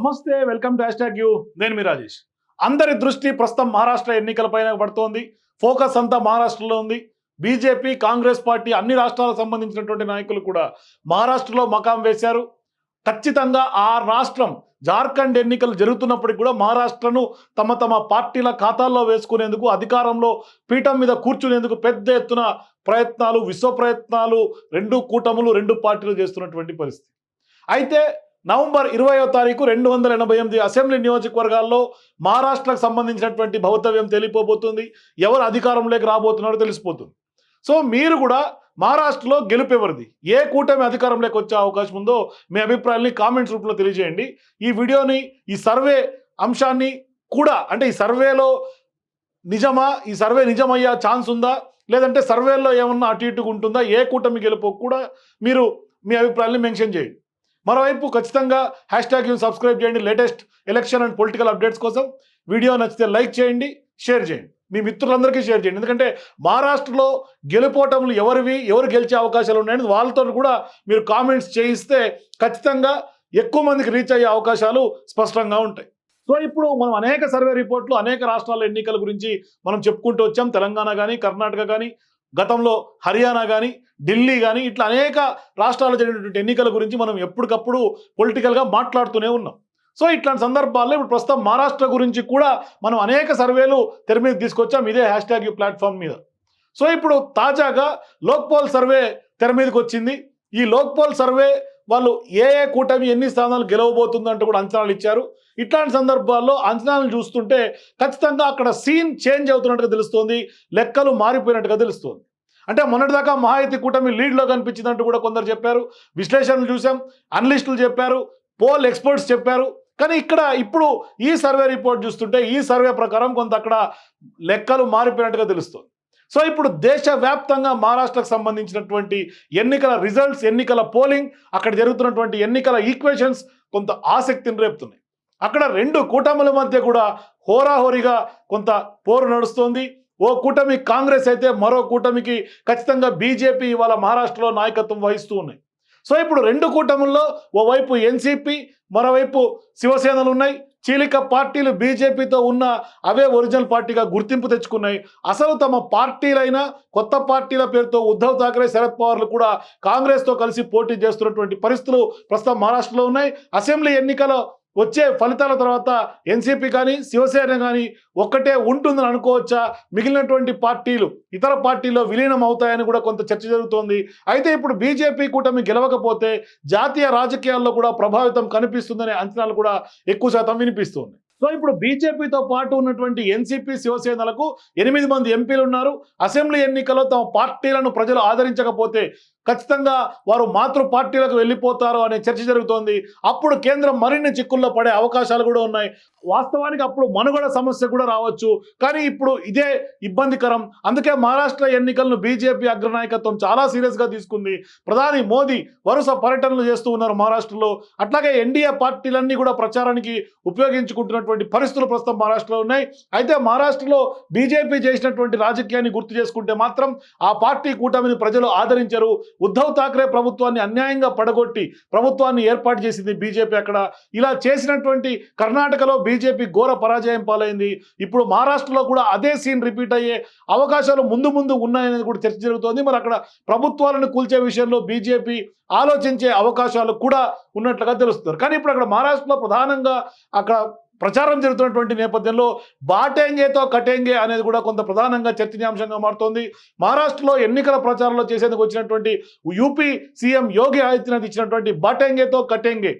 నమస్తే welcome to hash you. నేను మీ రాజేష్. అందరి దృష్టి ప్రస్తుతం మహారాష్ట్ర ఎన్నికలపైన పడుతోంది. ఫోకస్ అంతా మహారాష్ట్రలో ఉంది. బీజేపీ కాంగ్రెస్ పార్టీ అన్ని రాష్ట్రాలకు సంబంధించినటువంటి నాయకులు కూడా మహారాష్ట్రలో మకాం వేశారు. ఖచ్చితంగా ఆ రాష్ట్రం జార్ఖండ్ ఎన్నికలు జరుగుతున్నప్పటికి కూడా మహారాష్ట్రను తమ తమ పార్టీల ఖాతాల్లో వేసుకునేందుకు అధికారంలో పీఠం మీద కూర్చునేందుకు పెద్ద ఎత్తున ప్రయత్నాలు విశ్వ ప్రయత్నాలు రెండు కూటములు రెండు పార్టీలు చేస్తున్నటువంటి పరిస్థితి. అయితే నవంబర్ ఇరవయో తారీఖు రెండు వందల ఎనభై ఎనిమిది అసెంబ్లీ నియోజకవర్గాల్లో మహారాష్ట్రకు సంబంధించినటువంటి భవితవ్యం తెలియపోబోతుంది. ఎవరు అధికారంలోకి రాబోతున్నారో తెలిసిపోతుంది. సో మీరు కూడా మహారాష్ట్రలో గెలుపు ఎవరిది? ఏ కూటమి అధికారంలోకి వచ్చే అవకాశం ఉందో మీ అభిప్రాయాన్ని కామెంట్స్ రూపంలో తెలియజేయండి. ఈ వీడియోని ఈ సర్వే అంశాన్ని కూడా అంటే ఈ సర్వేలో నిజమా ఈ సర్వే నిజమయ్యే ఛాన్స్ ఉందా? లేదంటే సర్వేలో ఏమన్నా అటు ఇటుగా ఉంటుందా? ఏ కూటమి గెలుపు కూడా మీరు మీ అభిప్రాయాన్ని మెన్షన్ చేయండి. మరోవైపు ఖచ్చితంగా హ్యాష్ ట్యాగ్ సబ్స్క్రైబ్ చేయండి. Latest election and political updates కోసం వీడియో నచ్చితే లైక్ చేయండి షేర్ చేయండి. మీ మిత్రులందరికీ షేర్ చేయండి. ఎందుకంటే మహారాష్ట్రలో గెలుపోటములు ఎవరివి ఎవరు గెలిచే అవకాశాలు ఉన్నాయని వాళ్ళతో కూడా మీరు కామెంట్స్ చేయిస్తే ఖచ్చితంగా ఎక్కువ మందికి రీచ్ అయ్యే అవకాశాలు స్పష్టంగా ఉంటాయి. సో ఇప్పుడు మనం అనేక సర్వే రిపోర్ట్లు అనేక రాష్ట్రాల ఎన్నికల గురించి మనం చెప్పుకుంటూ వచ్చాం. తెలంగాణ కానీ కర్ణాటక కానీ గతంలో హర్యానా కానీ ఢిల్లీ కానీ ఇట్లా అనేక రాష్ట్రాల్లో జరిగినటువంటి ఎన్నికల గురించి మనం ఎప్పటికప్పుడు పొలిటికల్గా మాట్లాడుతూనే ఉన్నాం. సో ఇట్లాంటి సందర్భాల్లో ఇప్పుడు ప్రస్తుతం మహారాష్ట్ర గురించి కూడా మనం అనేక సర్వేలు తెర మీద తీసుకొచ్చాం ఇదే హ్యాష్ ట్యాగ్ ప్లాట్ఫామ్ మీద. సో ఇప్పుడు తాజాగా లోక్పాల్ సర్వే తెర మీదకి వచ్చింది. ఈ లోక్పాల్ సర్వే వాళ్ళు ఏ ఏ కూటమి ఎన్ని స్థానాలు గెలవబోతుందంటూ కూడా అంచనాలు ఇచ్చారు. ఇట్లాంటి సందర్భాల్లో అంచనాలను చూస్తుంటే ఖచ్చితంగా అక్కడ సీన్ చేంజ్ అవుతున్నట్టుగా తెలుస్తోంది. లెక్కలు మారిపోయినట్టుగా తెలుస్తోంది. అంటే మొన్నటిదాకా మహాయతి కూటమి లీడ్లో కనిపించిందంటూ కూడా కొందరు చెప్పారు. విశ్లేషణలు చూసాం అనలిస్టులు చెప్పారు. పోల్ ఎక్స్పర్ట్స్ చెప్పారు. కానీ ఇక్కడ ఇప్పుడు ఈ సర్వే రిపోర్ట్ చూస్తుంటే ఈ సర్వే ప్రకారం కొంత అక్కడ లెక్కలు మారిపోయినట్టుగా తెలుస్తుంది. సో ఇప్పుడు దేశవ్యాప్తంగా మహారాష్ట్రకు సంబంధించినటువంటి ఎన్నికల రిజల్ట్స్ ఎన్నికల పోలింగ్ అక్కడ జరుగుతున్నటువంటి ఎన్నికల ఈక్వేషన్స్ కొంత ఆసక్తిని రేపుతున్నాయి. అక్కడ రెండు కూటముల మధ్య కూడా హోరాహోరీగా కొంత పోరు నడుస్తోంది. ఓ కూటమి కాంగ్రెస్ అయితే మరో కూటమికి ఖచ్చితంగా బీజేపీ ఇవాళ మహారాష్ట్రలో నాయకత్వం వహిస్తూ ఉన్నాయి. సో ఇప్పుడు రెండు కూటముల్లో ఓవైపు ఎన్సీపీ మరోవైపు శివసేనలు ఉన్నాయి. చీలిక పార్టీలు బీజేపీతో ఉన్న అవే ఒరిజినల్ పార్టీగా గుర్తింపు తెచ్చుకున్నాయి. అసలు తమ పార్టీలైన కొత్త పార్టీల పేరుతో ఉద్ధవ్ థాకరే శరద్ పవార్లు కూడా కాంగ్రెస్తో కలిసి పోటీ చేస్తున్నటువంటి పరిస్థితులు ప్రస్తుతం మహారాష్ట్రలో ఉన్నాయి. అసెంబ్లీ ఎన్నికల వచ్చే ఫలితాల తర్వాత ఎన్సీపీ కానీ శివసేన కానీ ఒక్కటే ఉంటుందని అనుకోవచ్చా? మిగిలినటువంటి పార్టీలు ఇతర పార్టీల్లో విలీనం అవుతాయని కూడా కొంత చర్చ జరుగుతోంది. అయితే ఇప్పుడు బీజేపీ కూటమి గెలవకపోతే జాతీయ రాజకీయాల్లో కూడా ప్రభావితం కనిపిస్తుందనే అంచనాలు కూడా ఎక్కువ శాతం వినిపిస్తుంది. సో ఇప్పుడు బీజేపీతో పాటు ఉన్నటువంటి ఎన్సీపీ శివసేనలకు ఎనిమిది మంది ఎంపీలు ఉన్నారు. అసెంబ్లీ ఎన్నికల్లో తమ పార్టీలను ప్రజలు ఆదరించకపోతే ఖచ్చితంగా వారు మాతృ పార్టీలకు వెళ్ళిపోతారు అనే చర్చ జరుగుతోంది. అప్పుడు కేంద్రం మరిన్ని చిక్కుల్లో పడే అవకాశాలు కూడా ఉన్నాయి. వాస్తవానికి అప్పుడు మనుగడ సమస్య కూడా రావచ్చు. కానీ ఇప్పుడు ఇదే ఇబ్బందికరం. అందుకే మహారాష్ట్ర ఎన్నికలను బీజేపీ అగ్రనాయకత్వం చాలా సీరియస్గా తీసుకుంది. ప్రధాని మోదీ వరుస పర్యటనలు చేస్తూ ఉన్నారు మహారాష్ట్రలో. అట్లాగే ఎన్డీఏ పార్టీలన్నీ కూడా ప్రచారానికి ఉపయోగించుకుంటున్నటువంటి పరిస్థితులు ప్రస్తుతం మహారాష్ట్రలో ఉన్నాయి. అయితే మహారాష్ట్రలో బీజేపీ చేసినటువంటి రాజకీయాన్ని గుర్తు చేసుకుంటే మాత్రం ఆ పార్టీ కూటమిని ప్రజలు ఆదరించరు. ఉద్ధవ్ ఠాక్రే ప్రభుత్వాన్ని అన్యాయంగా పడగొట్టి ప్రభుత్వాన్ని ఏర్పాటు చేసింది బీజేపీ అక్కడ. ఇలా చేసినటువంటి కర్ణాటకలో బీజేపీ ఘోర పరాజయం పాలైంది. ఇప్పుడు మహారాష్ట్రలో కూడా అదే సీన్ రిపీట్ అయ్యే అవకాశాలు ముందు ముందు ఉన్నాయనేది కూడా చర్చ జరుగుతోంది. మరి అక్కడ ప్రభుత్వాలను కూల్చే విషయంలో బీజేపీ ఆలోచించే అవకాశాలు కూడా ఉన్నట్లుగా తెలుస్తున్నారు కానీ ఇప్పుడు అక్కడ మహారాష్ట్రలో ప్రధానంగా అక్కడ ప్రచారం జరుగుతున్నటువంటి నేపథ్యంలో బాటెంగేతో కటెంగే అనేది కూడా కొంత ప్రధానంగా చర్చనీయాంశంగా మారుతోంది. మహారాష్ట్రలో ఎన్నికల ప్రచారంలో చేసేందుకు వచ్చినటువంటి యూపీ సీఎం యోగి ఆదిత్యనాథ్ ఇచ్చినటువంటి బాటెంగేతో కటెంగే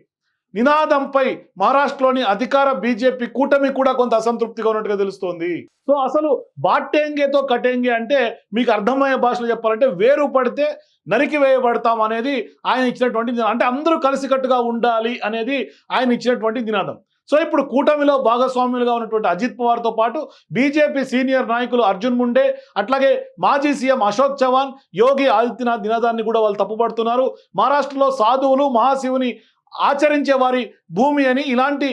నినాదంపై మహారాష్ట్రలోని అధికార బీజేపీ కూటమి కూడా కొంత అసంతృప్తిగా ఉన్నట్టుగా తెలుస్తోంది. సో అసలు బాట్టేంగేతో కటేంగే అంటే మీకు అర్థమయ్యే భాషలో చెప్పాలంటే వేరు పడితే నరికి వేయబడతాం అనేది ఆయన ఇచ్చినటువంటి నినాదం. అంటే అందరూ కలిసికట్టుగా ఉండాలి అనేది ఆయన ఇచ్చినటువంటి నినాదం. సో ఇప్పుడు కూటమిలో భాగస్వాములుగా ఉన్నటువంటి అజిత్ పవార్తో పాటు బీజేపీ సీనియర్ నాయకులు అర్జున్ ముండే అట్లాగే మాజీ సీఎం అశోక్ చవాన్ యోగి ఆదిత్యనాథ్ నినాదాన్ని కూడా వాళ్ళు తప్పుపడుతున్నారు. మహారాష్ట్రలో సాధువులు మహాశివుని ఆచరించే వారి భూమి అని ఇలాంటి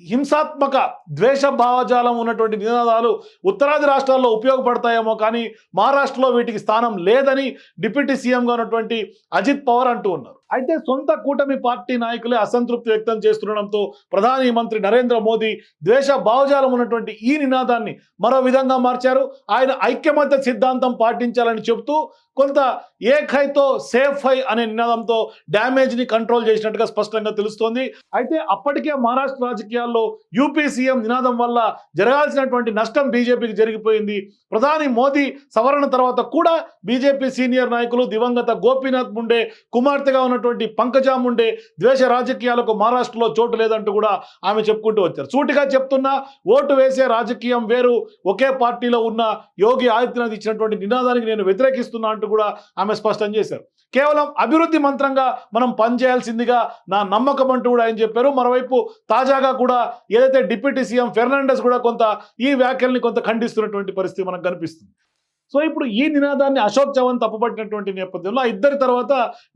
హింసాత్మక ద్వేష భావజాలం ఉన్నటువంటి నినాదాలు ఉత్తరాది రాష్ట్రాల్లో ఉపయోగపడతాయేమో కానీ మహారాష్ట్రలో వీటికి స్థానం లేదని డిప్యూటీ సీఎంగా ఉన్నటువంటి అజిత్ పవార్ అంటూ ఉన్నారు. అయితే సొంత కూటమి పార్టీ నాయకులే అసంతృప్తి వ్యక్తం చేస్తుండడంతో ప్రధాని మంత్రి నరేంద్ర మోదీ ద్వేష భావజాలం ఉన్నటువంటి ఈ నినాదాన్ని మరో విధంగా మార్చారు. ఆయన ఐక్యమత్య సిద్ధాంతం పాటించాలని చెబుతూ కొంత ఏఖైతో సేఫ్ హై అనే నినాదంతో డ్యామేజ్ని కంట్రోల్ చేసినట్టుగా స్పష్టంగా తెలుస్తోంది. అయితే అప్పటికే మహారాష్ట్ర రాజకీయాల్లో యూపీ సీఎం నినాదం వల్ల జరగాల్సినటువంటి నష్టం బీజేపీకి జరిగిపోయింది. ప్రధాని మోదీ సవరణ తర్వాత కూడా బీజేపీ సీనియర్ నాయకులు దివంగత గోపీనాథ్ ముండే కుమార్తెగా ఉన్నటువంటి పంకజాముండే ద్వేష రాజకీయాలకు మహారాష్ట్రలో చోటు లేదంటూ కూడా ఆమె చెప్పుకుంటూ వచ్చారు. సూటిగా చెప్తున్నా ఓటు వేసే రాజకీయం వేరు ఒకే పార్టీలో ఉన్న యోగి ఆదిత్యనాథ్ ఇచ్చినటువంటి నినాదానికి నేను వ్యతిరేకిస్తున్నా అంటూ కూడా ఆమె స్పష్టం చేశారు. కేవలం అభివృద్ధి మంత్రంగా మనం పనిచేయాల్సిందిగా నా నమ్మకం అంటూ కూడా ఆయన చెప్పారు. మరోవైపు తాజాగా కూడా ఏదైతే డిప్యూటీ సీఎం ఫెర్నాండెస్ కూడా కొంత ఈ వ్యాఖ్యల్ని కొంత ఖండిస్తున్నటువంటి పరిస్థితి మనకు కనిపిస్తుంది. సో ఇప్పుడు ఈ నినాదాన్ని అశోక్ చవన్ తప్పుపట్టినటువంటి నేపథ్యంలో ఆ ఇద్దరి తర్వాత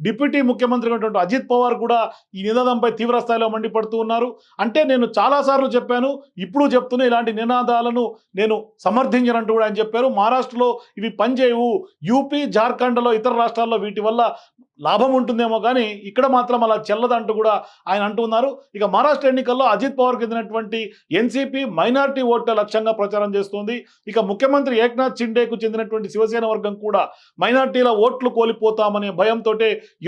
డిప్యూటీ ముఖ్యమంత్రి అయినటువంటి అజిత్ పవార్ కూడా ఈ నినాదంపై తీవ్ర స్థాయిలో మండిపడుతూ ఉన్నారు. అంటే నేను చాలాసార్లు చెప్పాను ఇప్పుడు చెప్తున్నా ఇలాంటి నినాదాలను నేను సమర్థించినట్టు కూడా ఆయన చెప్పారు. మహారాష్ట్రలో ఇవి పనిచేయవు. యూపీ జార్ఖండ్లో ఇతర రాష్ట్రాల్లో వీటి వల్ల లాభం ఉంటుందేమో కానీ ఇక్కడ మాత్రం అలా చెల్లదంటూ కూడా ఆయన అంటున్నారు ఇక మహారాష్ట్ర ఎన్నికల్లో అజిత్ పవార్ చెందినటువంటి ఎన్సీపీ మైనార్టీ ఓట్ల లక్ష్యంగా ప్రచారం చేస్తుంది. ఇక ముఖ్యమంత్రి ఏక్నాథ్ చిండేకు చెందినటువంటి శివసేన వర్గం కూడా మైనార్టీల ఓట్లు కోల్పోతామనే భయంతో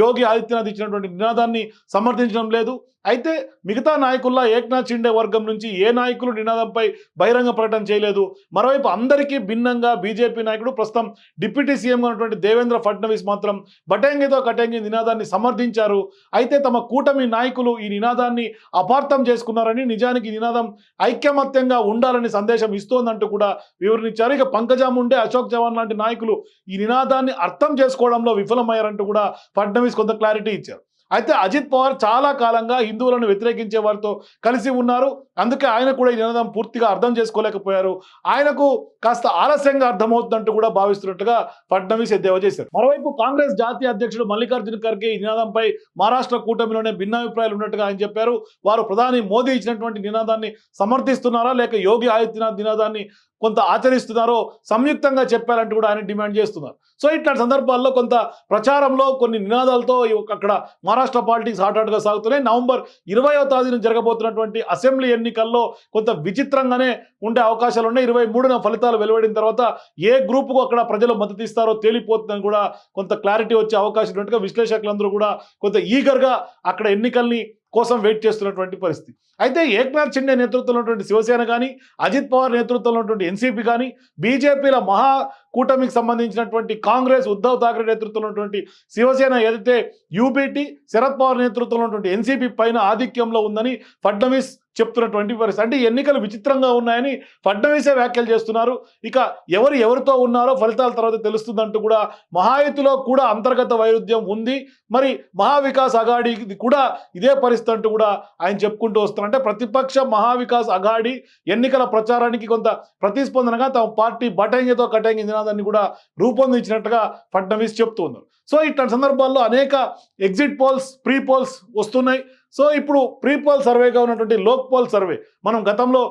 యోగి ఆదిత్యనాథ్ ఇచ్చినటువంటి నినాదాన్ని సమర్థించడం లేదు. అయితే మిగతా నాయకుల్లో ఏక్నాథ్ షిండే వర్గం నుంచి ఏ నాయకులు నినాదంపై బహిరంగ ప్రకటన చేయలేదు. మరోవైపు అందరికీ భిన్నంగా బీజేపీ నాయకుడు ప్రస్తుతం డిప్యూటీ సీఎంగా ఉన్నటువంటి దేవేంద్ర ఫడ్నవీస్ మాత్రం బటంగితో కటంగి నినాదాన్ని సమర్థించారు. అయితే తమ కూటమి నాయకులు ఈ నినాదాన్ని అపార్థం చేసుకున్నారని నిజానికి నినాదం ఐక్యమత్యంగా ఉండాలని సందేశం ఇస్తోందంటూ కూడా వివరించారు ఇక పంకజా ముండే అశోక్ చంద్రబాబు లాంటి నాయకులు ఈ నినాదాన్ని అర్థం చేసుకోవడంలో విఫలమయ్యారంటూ కూడా ఫడ్నవీస్ కొంత క్లారిటీ ఇచ్చారు. అయితే అజిత్ పవార్ చాలా కాలంగా హిందువులను వ్యతిరేకించే వారితో కలిసి ఉన్నారు. అందుకే ఆయన కూడా ఈ నినాదం పూర్తిగా అర్థం చేసుకోలేకపోయారు. ఆయనకు కాస్త ఆలస్యంగా అర్థమవుతుందంటూ కూడా భావిస్తున్నట్టుగా ఫడ్నవీస్ ఎద్దేవా చేశారు. మరోవైపు కాంగ్రెస్ జాతీయ అధ్యక్షుడు మల్లికార్జున ఖర్గే ఈ నినాదంపై మహారాష్ట్ర కూటమిలోనే భిన్నాభిప్రాయాలు ఉన్నట్టుగా ఆయన చెప్పారు. వారు ప్రధాని మోదీ ఇచ్చినటువంటి నినాదాన్ని సమర్థిస్తున్నారా? లేక యోగి ఆదిత్యనాథ్ నినాదాన్ని కొంత ఆచరిస్తున్నారో సంయుక్తంగా చెప్పారంటూ కూడా ఆయన డిమాండ్ చేస్తున్నారు. సో ఇట్లాంటి సందర్భాల్లో కొంత ప్రచారంలో కొన్ని నినాదాలతో అక్కడ మహారాష్ట్ర పాలిటిక్స్ హాట్ సాగుతున్నాయి నవంబర్ ఇరవయో తేదీన జరగబోతున్నటువంటి అసెంబ్లీ ఎన్నికల్లో కొంత విచిత్రంగానే ఉండే అవకాశాలు ఉన్నాయి. ఇరవై మూడున ఫలితాలు వెలువడిన తర్వాత ఏ గ్రూపుకు అక్కడ ప్రజలు మద్దతు ఇస్తారో తేలిపోతుందని కూడా కొంత క్లారిటీ వచ్చే అవకాశం ఉన్నట్టుగా విశ్లేషకులందరూ కూడా కొంత ఈగర్గా అక్కడ ఎన్నికల్ని కోసం వెయిట్ చేస్తున్నటువంటి పరిస్థితి. అయితే ఏక్నాథ్ షిండే నేతృత్వంలో ఉన్నటువంటి శివసేన కానీ అజిత్ పవార్ నేతృత్వంలో ఉన్నటువంటి ఎన్సీపీ కానీ బీజేపీల మహా కూటమికి సంబంధించినటువంటి కాంగ్రెస్ ఉద్ధవ్ థాక్రే నేతృత్వంలో ఉన్నటువంటి శివసేన ఏదైతే యూపీటీ శరద్ పవార్ నేతృత్వంలో ఉన్నటువంటి ఎన్సీపీ పైన ఆధిక్యంలో ఉందని ఫడ్నవీస్ చెప్తున్న ట్వంటీ పరిస్థితి అంటే ఎన్నికలు విచిత్రంగా ఉన్నాయని ఫడ్నవీసే వ్యాఖ్యలు చేస్తున్నారు. ఇక ఎవరు ఎవరితో ఉన్నారో ఫలితాల తర్వాత తెలుస్తుందంటూ కూడా మహాయుతిలో కూడా అంతర్గత వైరుధ్యం ఉంది. మరి మహావికాస్ అఘాడీ కూడా ఇదే పరిస్థితి అంటూ కూడా ఆయన చెప్పుకుంటూ వస్తున్నారు. అంటే ప్రతిపక్ష మహావికాస్ అఘాడీ ఎన్నికల ప్రచారానికి కొంత ప్రతిస్పందనగా తమ పార్టీ బటంగితో కటంగి నినాదాన్ని కూడా రూపొందించినట్టుగా ఫడ్నవీస్ చెప్తూ ఉన్నారు. సో ఇట్లాంటి సందర్భాల్లో అనేక ఎగ్జిట్ పోల్స్ ప్రీ పోల్స్ వస్తున్నాయి. సో ఇప్పుడు ప్రీ పోల్ సర్వేగా ఉన్నటువంటి లోక్ పోల్ సర్వే మనం గతంలో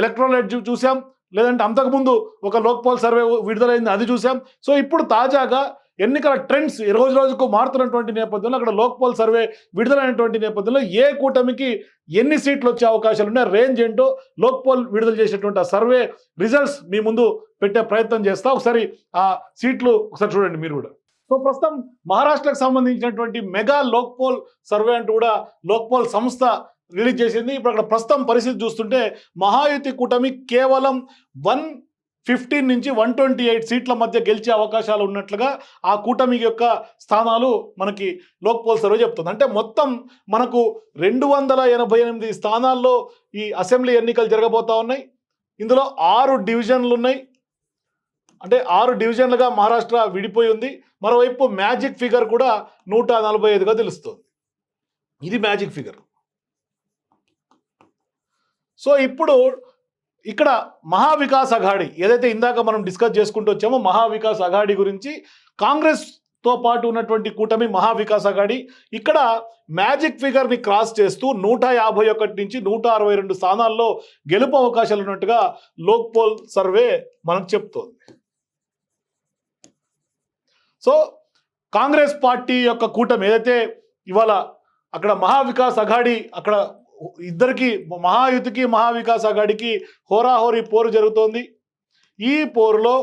ఎలక్ట్రాలైట్ చూసాం లేదంటే అంతకుముందు ఒక లోక్ పోల్ సర్వే విడుదలైంది అది చూసాం. సో ఇప్పుడు తాజాగా ఎన్నికల ట్రెండ్స్ రోజు రోజుకు మారుతున్నటువంటి నేపథ్యంలో అక్కడ లోక్ పోల్ సర్వే విడుదలైనటువంటి నేపథ్యంలో ఏ కూటమికి ఎన్ని సీట్లు వచ్చే అవకాశాలు ఉన్నాయి రేంజ్ ఏంటో లోక్ పోల్ విడుదల చేసేటువంటి ఆ సర్వే రిజల్ట్స్ మీ ముందు పెట్టే ప్రయత్నం చేస్తా. ఒకసారి ఆ సీట్లు ఒకసారి చూడండి మీరు కూడా. సో ప్రస్తుతం మహారాష్ట్రకు సంబంధించినటువంటి మెగా లోక్పోల్ సర్వే అంటూ కూడా లోక్పోల్ సంస్థ రిలీజ్ చేసింది. ఇప్పుడు అక్కడ ప్రస్తుతం పరిస్థితి చూస్తుంటే మహాయుతి కూటమి కేవలం వన్ ఫిఫ్టీన్ నుంచి వన్ ట్వంటీ ఎయిట్ సీట్ల మధ్య గెలిచే అవకాశాలు ఉన్నట్లుగా ఆ కూటమి యొక్క స్థానాలు మనకి లోక్పోల్ సర్వే చెప్తుంది. అంటే మొత్తం మనకు రెండు వందల ఎనభై ఎనిమిది స్థానాల్లో ఈ అసెంబ్లీ ఎన్నికలు జరగబోతా ఉన్నాయి. ఇందులో ఆరు డివిజన్లు ఉన్నాయి. అంటే ఆరు డివిజన్లుగా మహారాష్ట్ర విడిపోయి ఉంది. మరోవైపు మ్యాజిక్ ఫిగర్ కూడా నూట నలభై ఐదుగా తెలుస్తుంది. ఇది మ్యాజిక్ ఫిగర్. సో ఇప్పుడు ఇక్కడ మహావికాస్ అఘాడి ఏదైతే ఇందాక మనం డిస్కస్ చేసుకుంటూ వచ్చామో మహావికాస్ అఘాడి గురించి కాంగ్రెస్తో పాటు ఉన్నటువంటి కూటమి మహావికాస్ అఘాడి ఇక్కడ మ్యాజిక్ ఫిగర్ని క్రాస్ చేస్తూ నూట యాభై ఒకటి నుంచి నూట అరవై రెండు స్థానాల్లో గెలుపు అవకాశాలు ఉన్నట్టుగా లోక్ పోల్ సర్వే మనకు చెప్తోంది. సో కాంగ్రెస్ పార్టీ యొక్క కూటమి ఏదైతే ఇవాళ అక్కడ మహావికాస్ అఘాడి అక్కడ ఇద్దరికి మహాయుతికి మహావికాస్ అఘాడికి హోరాహోరీ పోరు జరుగుతోంది. ఈ పోరులో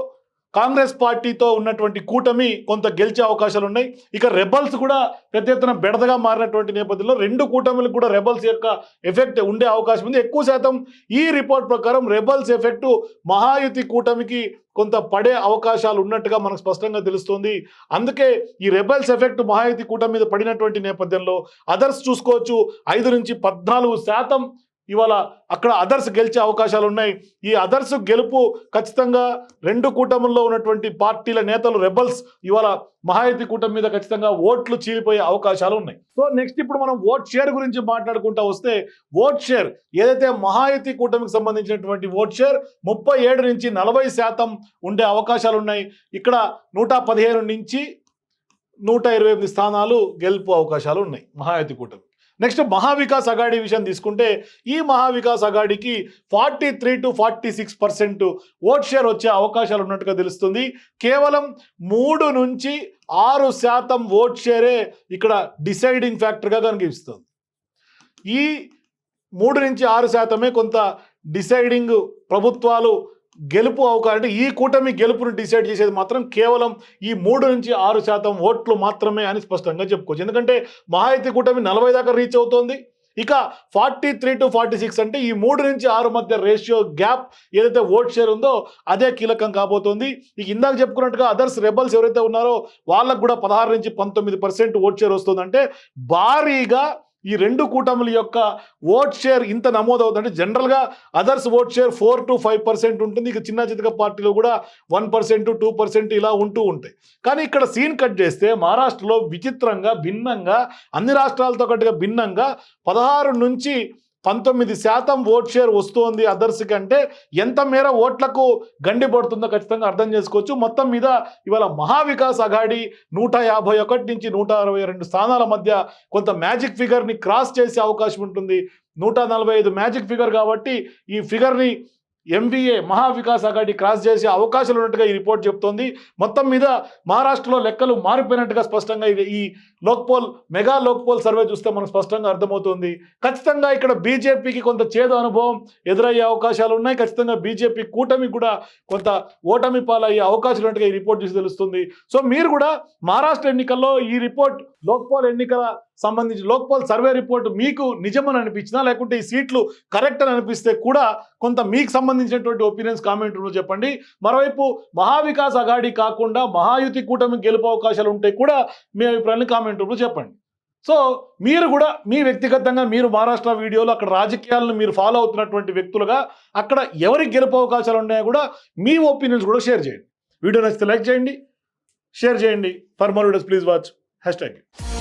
కాంగ్రెస్ పార్టీతో ఉన్నటువంటి కూటమి కొంత గెలిచే అవకాశాలు ఉన్నాయి. ఇక రెబల్స్ కూడా పెద్ద ఎత్తున బెడదగా మారినటువంటి నేపథ్యంలో రెండు కూటమిలకు కూడా రెబల్స్ యొక్క ఎఫెక్ట్ ఉండే అవకాశం ఉంది. ఎక్కువ శాతం ఈ రిపోర్ట్ ప్రకారం రెబల్స్ ఎఫెక్ట్ మహాయుతి కూటమికి కొంత పడే అవకాశాలు ఉన్నట్టుగా మనకు స్పష్టంగా తెలుస్తుంది. అందుకే ఈ రెబల్స్ ఎఫెక్ట్ మహాయుతి కూటమి మీద పడినటువంటి నేపథ్యంలో అదర్స్ చూసుకోవచ్చు. ఐదు నుంచి పద్నాలుగు శాతం ఇవాళ అక్కడ అదర్స్ గెలిచే అవకాశాలు ఉన్నాయి. ఈ అదర్స్ గెలుపు ఖచ్చితంగా రెండు కూటముల్లో ఉన్నటువంటి పార్టీల నేతలు రెబల్స్ ఇవాళ మహాయతి కూటమి మీద ఖచ్చితంగా ఓట్లు చీలిపోయే అవకాశాలు ఉన్నాయి. సో నెక్స్ట్ ఇప్పుడు మనం ఓట్ షేర్ గురించి మాట్లాడుకుంటా వస్తే ఓట్ షేర్ ఏదైతే మహాయతి కూటమికి సంబంధించినటువంటి ఓట్ షేర్ ముప్పై ఏడు నుంచి నలభై శాతం ఉండే అవకాశాలు ఉన్నాయి. ఇక్కడ నూట నుంచి నూట ఇరవై ఎనిమిది స్థానాలు గెలుపు అవకాశాలు ఉన్నాయి మహాయతి కూటమి. నెక్స్ట్ మహావికాస్ అఘాడీ విషయం తీసుకుంటే ఈ Maha Vikas అఘాడీకి forty three to forty six percent vote share వచ్చే అవకాశాలు ఉన్నట్టుగా తెలుస్తుంది. కేవలం మూడు నుంచి ఆరు శాతం ఓట్ షేరే ఇక్కడ డిసైడింగ్ ఫ్యాక్టర్గా కనిపిస్తుంది. ఈ మూడు నుంచి ఆరు శాతమే కొంత డిసైడింగ్ ప్రభుత్వాలు గెలుపు అవకాశం ఈ కూటమి గెలుపును డిసైడ్ చేసేది మాత్రం కేవలం ఈ మూడు నుంచి ఆరు శాతం ఓట్లు మాత్రమే అని స్పష్టంగా చెప్పుకోవచ్చు. ఎందుకంటే మహాయతి కూటమి నలభై దాకా రీచ్ అవుతోంది. ఇక forty three to forty six అంటే ఈ మూడు నుంచి ఆరు మధ్య రేషియో గ్యాప్ ఏదైతే ఓట్ షేర్ ఉందో అదే కీలకం కాబోతోంది. ఇక ఇందాక చెప్పుకున్నట్టుగా అదర్స్ రెబల్స్ ఎవరైతే ఉన్నారో వాళ్ళకు కూడా పదహారు నుంచి పంతొమ్మిది పర్సెంట్ ఓట్ షేర్ వస్తుందంటే భారీగా ఈ రెండు కూటముల యొక్క ఓట్ షేర్ ఇంత నమోదవుతుంది అంటే జనరల్గా others vote share four to five percent ఉంటుంది. ఇక చిన్న చితక పార్టీలో కూడా వన్ పర్సెంట్ టూ పర్సెంట్ ఇలా ఉంటూ ఉంటాయి. కానీ ఇక్కడ సీన్ కట్ చేస్తే మహారాష్ట్రలో విచిత్రంగా భిన్నంగా అన్ని రాష్ట్రాలతో కట్టుగా భిన్నంగా పదహారు నుంచి పంతొమ్మిది శాతం ఓట్ షేర్ వస్తోంది అదర్స్ కంటే ఎంత మేర ఓట్లకు గండి పడుతుందో ఖచ్చితంగా అర్థం చేసుకోవచ్చు. మొత్తం మీద ఇవాళ మహావికాస్ అఘాడి నూట యాభై ఒకటి నుంచి నూట అరవై రెండు స్థానాల మధ్య కొంత మ్యాజిక్ ఫిగర్ని క్రాస్ చేసే అవకాశం ఉంటుంది. నూట నలభై ఐదు మ్యాజిక్ ఫిగర్ కాబట్టి ఈ ఫిగర్ని ఎంబీఏ మహావికాస్ అఘాడి క్రాస్ చేసే అవకాశాలు ఉన్నట్టుగా ఈ రిపోర్ట్ చెప్తోంది. మొత్తం మీద మహారాష్ట్రలో లెక్కలు మారిపోయినట్టుగా స్పష్టంగా ఇది ఈ లోక్పోల్ మెగా లోక్పోల్ సర్వే చూస్తే మనకు స్పష్టంగా అర్థమవుతుంది. ఖచ్చితంగా ఇక్కడ బీజేపీకి కొంత చేదు అనుభవం ఎదురయ్యే అవకాశాలు ఉన్నాయి. ఖచ్చితంగా బీజేపీ కూటమి కూడా కొంత ఓటమి పాలయ్యే అవకాశాలు ఉన్నట్టుగా ఈ రిపోర్ట్ చూసి తెలుస్తుంది. సో మీరు కూడా మహారాష్ట్ర ఎన్నికల్లో ఈ రిపోర్ట్ లోక్పాల్ ఎన్నికల సంబంధించి లోక్పాల్ సర్వే రిపోర్ట్ మీకు నిజమని అనిపించినా లేకుంటే ఈ సీట్లు కరెక్ట్ అని అనిపిస్తే కూడా కొంత మీకు సంబంధించినటువంటి ఒపీనియన్స్ కామెంట్ రూమ్లో చెప్పండి. మరోవైపు మహావికాస్ అఘాడీ కాకుండా మహాయుతి కూటమి గెలుపు అవకాశాలు ఉంటే కూడా మీ అభిప్రాయాన్ని కామెంట్ రూమ్లో చెప్పండి. సో మీరు కూడా మీ వ్యక్తిగతంగా మీరు మహారాష్ట్ర వీడియోలో అక్కడ రాజకీయాలను మీరు ఫాలో అవుతున్నటువంటి వ్యక్తులుగా అక్కడ ఎవరికి గెలుపు అవకాశాలు ఉన్నాయో కూడా మీ ఒపీనియన్స్ కూడా షేర్ చేయండి. వీడియో నచ్చితే లైక్ చేయండి షేర్ చేయండి. For more videos please watch hash tag